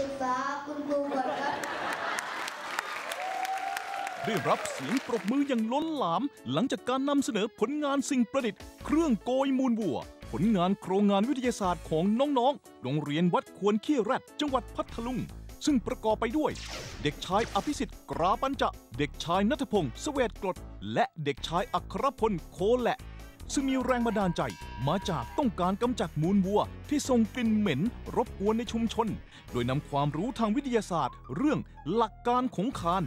ศึกษาคุณครูก่อนครับ ได้รับเสียงปรบมืออย่างล้นหลาม หลังจากการนำเสนอผลงานสิ่งประดิษฐ์ เครื่องโกยมูลวัว ผลงานโครงงานวิทยาศาสตร์ของน้องๆ โรงเรียนวัดควรขี้แรดจังหวัดพัทลุง ซึ่งประกอบไปด้วย เด็กชายอภิสิทธิ์กราปัญจะ เด็กชายนัทพงศ์เสวตกรดและเด็กชายอัครพลโคแหละ ซึ่งมีแรงบันดาลใจมาจากต้องการกำจัดมูลวัว ที่ส่งกลิ่นเหม็น รบกวนในชุมชน โดยนำความรู้ทางวิทยาศาสตร์ เรื่องหลักการของคาน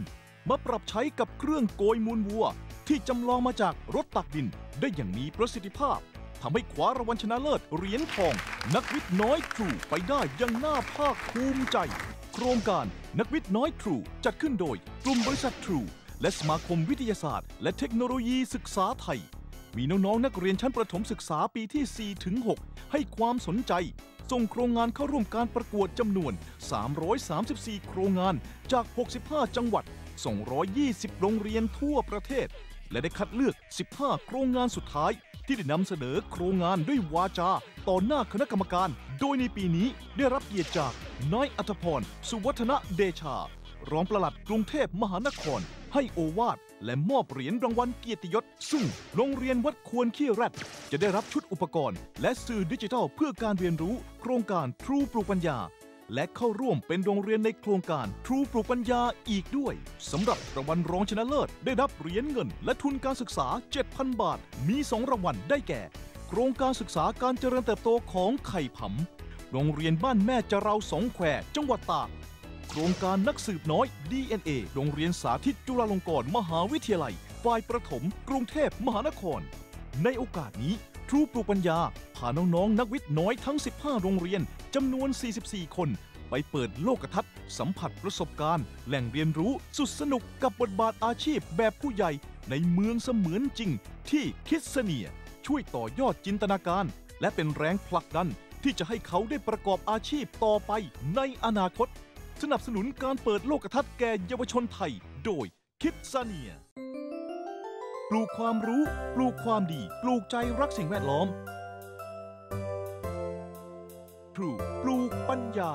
มาปรับใช้กับเครื่องโกยมูลวัว ที่จำลองมาจากรถตักดินได้อย่างมีประสิทธิภาพทำให้คว้ารางวัลชนะเลิศเหรียญทอง นักวิทย์น้อยทรูไปได้อย่างน่าภาคภูมิใจ โครงการนักวิทย์น้อยทรูจัดขึ้นโดยกลุ่มบริษัททรูและสมาคมวิทยาศาสตร์ และเทคโนโลยีศึกษาไทย มีน้องๆนักเรียนชั้นประถมศึกษาปีที่ 4 ถึง 6 ให้ความสนใจ ส่งโครงงานเข้าร่วมการประกวดจำนวน 334 โครงงานจาก 65 จังหวัด 220 โรงเรียนทั่วประเทศ และได้คัดเลือก 15 โครงงานสุดท้ายที่ได้นำเสนอโครงงานด้วยวาจา ต่อหน้าคณะกรรมการ โดยในปีนี้ได้รับเกียรติจากนายอัธพร สุวัฒนเดชา รองปลัดกรุงเทพมหานคร ให้โอวาท และมอบเหรียญรางวัลเกียรติยศ ซึ่งโรงเรียนวัดควรขี้แรดจะได้รับชุดอุปกรณ์ และสื่อดิจิทัลเพื่อการเรียนรู้ โครงการทรูปลูกปัญญา และเข้าร่วมเป็นโรงเรียนในโครงการทรูปลูกปัญญาอีกด้วยสำหรับรางวัลรองชนะเลิศได้รับเหรียญเงิน และทุนการศึกษา 7,000 บาท มี 2 รางวัลได้แก่ โครงการศึกษาการเจริญเติบโตของไข่ผำโรงเรียนบ้านแม่จะเราสองแควจังหวัดตาก โครงการนักสืบน้อย DNA โรงเรียนสาธิตจุฬาลงกรณ์มหาวิทยาลัย ฝ่ายประถม กรุงเทพมหานคร ในโอกาสนี้ทรูปลูกปัญญาพาน้องๆนักวิทย์น้อยทั้ง 15 โรงเรียนจำนวน 44 คน ไปเปิดโลกทัศน์ สัมผัสประสบการณ์ แหล่งเรียนรู้สุดสนุกกับบทบาทอาชีพแบบผู้ใหญ่ ในเมืองเสมือนจริง ที่คิดเสนีย ช่วยต่อยอดจินตนาการ และเป็นแรงผลักดันที่จะให้เขาได้ประกอบอาชีพต่อไปในอนาคต สนับสนุนการเปิดโลกทัศน์แก่เยาวชนไทย โดยคิดซาเนีย ปลูกความรู้ ปลูกความดี ปลูกใจรักสิ่งแวดล้อม True ปลูกปัญญา